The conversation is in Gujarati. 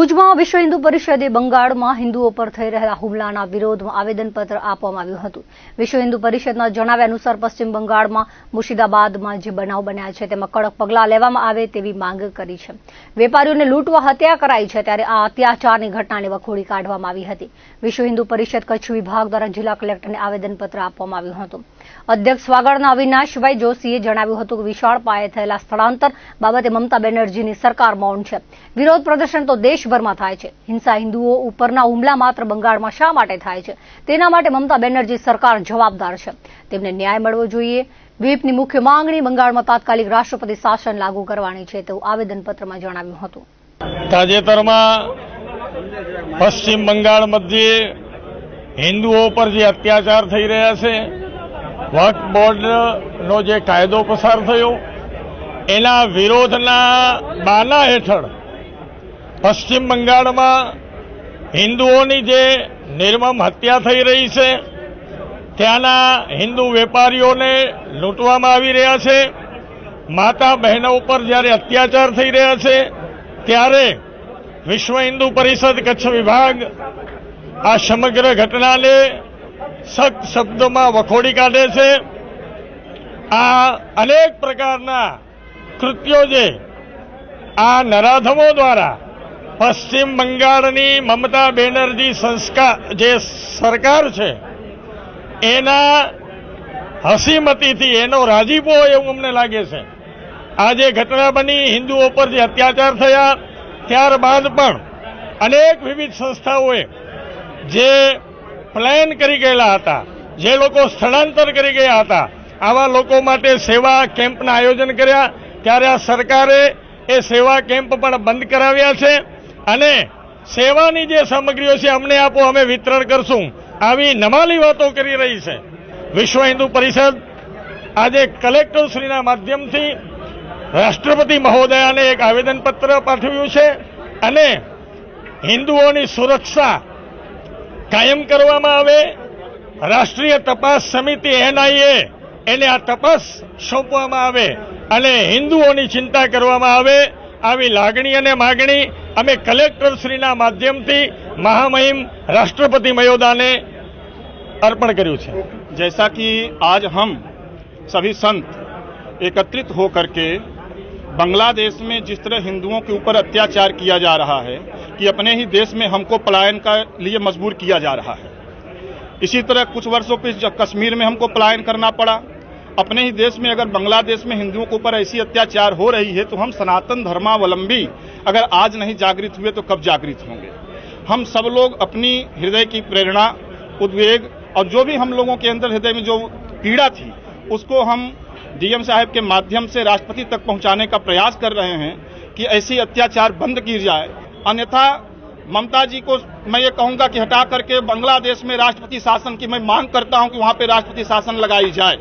ભુજમાં વિશ્વ હિન્દુ પરિષદે બંગાળમાં હિન્દુઓ પર થઈ રહેલા હુમલાના વિરોધમાં આવેદનપત્ર આપવામાં આવ્યું હતું. વિશ્વ હિન્દુ પરિષદના જણાવ્યા અનુસાર પશ્ચિમ બંગાળમાં મુર્શિદાબાદમાં જે બનાવ બન્યા છે તેમાં કડક પગલાં લેવામાં આવે તેવી માંગ કરી છે. વેપારીઓને લૂંટવા હત્યા કરાઈ છે ત્યારે આ અત્યાચારની ઘટનાને વખોડી કાઢવામાં આવી હતી. વિશ્વ હિન્દુ પરિષદ કચ્છ વિભાગ દ્વારા જિલ્લા કલેક્ટરને આવેદનપત્ર આપવામાં આવ્યું હતું. અધ્યક્ષ વાગડના અવિનાશભાઈ જોશીએ જણાવ્યું હતું કે વિશાળ પાયે થયેલા સ્થળાંતર બાબતે મમતા બેનર્જીની સરકાર મૌન છે. વિરોધ પ્રદર્શન તો દેશભરમાં થાય છે. હિંસા હિન્દુઓ ઉપરના હુમલા માત્ર બંગાળમાં શા માટે થાય છે? તેના માટે મમતા બેનર્જી સરકાર જવાબદાર છે. તેમને ન્યાય મળવો જોઈએ. વ્હીપની મુખ્ય માંગણી બંગાળમાં તાત્કાલિક રાષ્ટ્રપતિ શાસન લાગુ કરવાની છે તેવું આવેદનપત્રમાં જણાવ્યું હતું. તાજેતરમાં પશ્ચિમ બંગાળ મધ્યે હિન્દુઓ પર જે અત્યાચાર થઈ રહ્યા છે વક્ફ બોર્ડનો જે કાયદો પસાર થયો, એના વિરોધના બાના હેઠળ પશ્ચિમ બંગાળમાં હિન્દુઓની જે નિર્મમ હત્યા થઈ રહી છે, ત્યાંના હિન્દુ વેપારીઓને લૂંટવામાં આવી રહ્યા છે. માતા બહેનો ઉપર જ્યારે અત્યાચાર થઈ રહ્યા છે, ત્યારે વિશ્વ હિન્દુ પરિષદ કચ્છ વિભાગ આ સમગ્ર ઘટનાને સખ્ત શબ્દોમાં વખોડી કાઢે છે. આ અનેક પ્રકારના કૃત્યો જે આ નરાધમો દ્વારા પશ્ચિમ બંગાળની મમતા બેનર્જી સંસ્કાર જે સરકાર છે, એના હસીમતીથી એનો રાજીપો એવું અમને લાગે છે. આ જે ઘટના બની, હિન્દુઓ પર જે અત્યાચાર થયા, ત્યારબાદ પણ અનેક વિવિધ સંસ્થાઓએ જે પ્લાન કરી ગયેલા હતા, જે લોકો સ્થળાંતર કરી ગયા હતા, આવા લોકો માટે સેવા કેમ્પના આયોજન કર્યા, ત્યારે આ સરકારે એ સેવા કેમ્પ પણ બંધ કરાવ્યા છે. અને સેવાની જે સામગ્રીઓ છે, અમને આપો, અમે વિતરણ કરશું. આવી નમાલી વાતો કરી રહી છે. વિશ્વ હિન્દુ પરિષદ આજે કલેક્ટરશ્રીના માધ્યમથી રાષ્ટ્રપતિ મહોદયાને એક આવેદનપત્ર પાઠવ્યું છે અને હિન્દુઓની સુરક્ષા કાયમ કરવામાં આવે. રાષ્ટ્રીય તપાસ સમિતિ, એનઆઈએ, એને આ તપાસ સોંપવામાં આવે અને હિન્દુઓની ચિંતા કરવામાં આવે. આવી લાગણી અને માગણી અમે કલેક્ટરશ્રીના માધ્યમથી મહામહિમ રાષ્ટ્રપતિ મહોદયાને अर्पण કર્યું છે जैसा कि आज हम सभी संत एकत्रित होकर के बांग्लादेश में जिस तरह हिंदुओं के ऊपर अत्याचार किया जा रहा है कि अपने ही देश में हमको पलायन का लिए मजबूर किया जा रहा है इसी तरह कुछ वर्षों पे जब कश्मीर में हमको पलायन करना पड़ा अपने ही देश में अगर बांग्लादेश में हिंदुओं के ऊपर ऐसी अत्याचार हो रही है तो हम सनातन धर्मावलंबी अगर आज नहीं जागृत हुए तो कब जागृत होंगे? हम सब लोग अपनी हृदय की प्रेरणा, उद्वेग और जो भी हम लोगों के अंदर हृदय में जो पीड़ा थी, उसको हम डीएम साहब के माध्यम से राष्ट्रपति तक पहुँचाने का प्रयास कर रहे हैं कि ऐसी अत्याचार बंद की जाए। अन्यथा ममता जी को मैं ये कहूँगा कि हटा करके बांग्लादेश में राष्ट्रपति शासन की मैं मांग करता हूँ कि वहाँ पे राष्ट्रपति शासन लगाई जाए।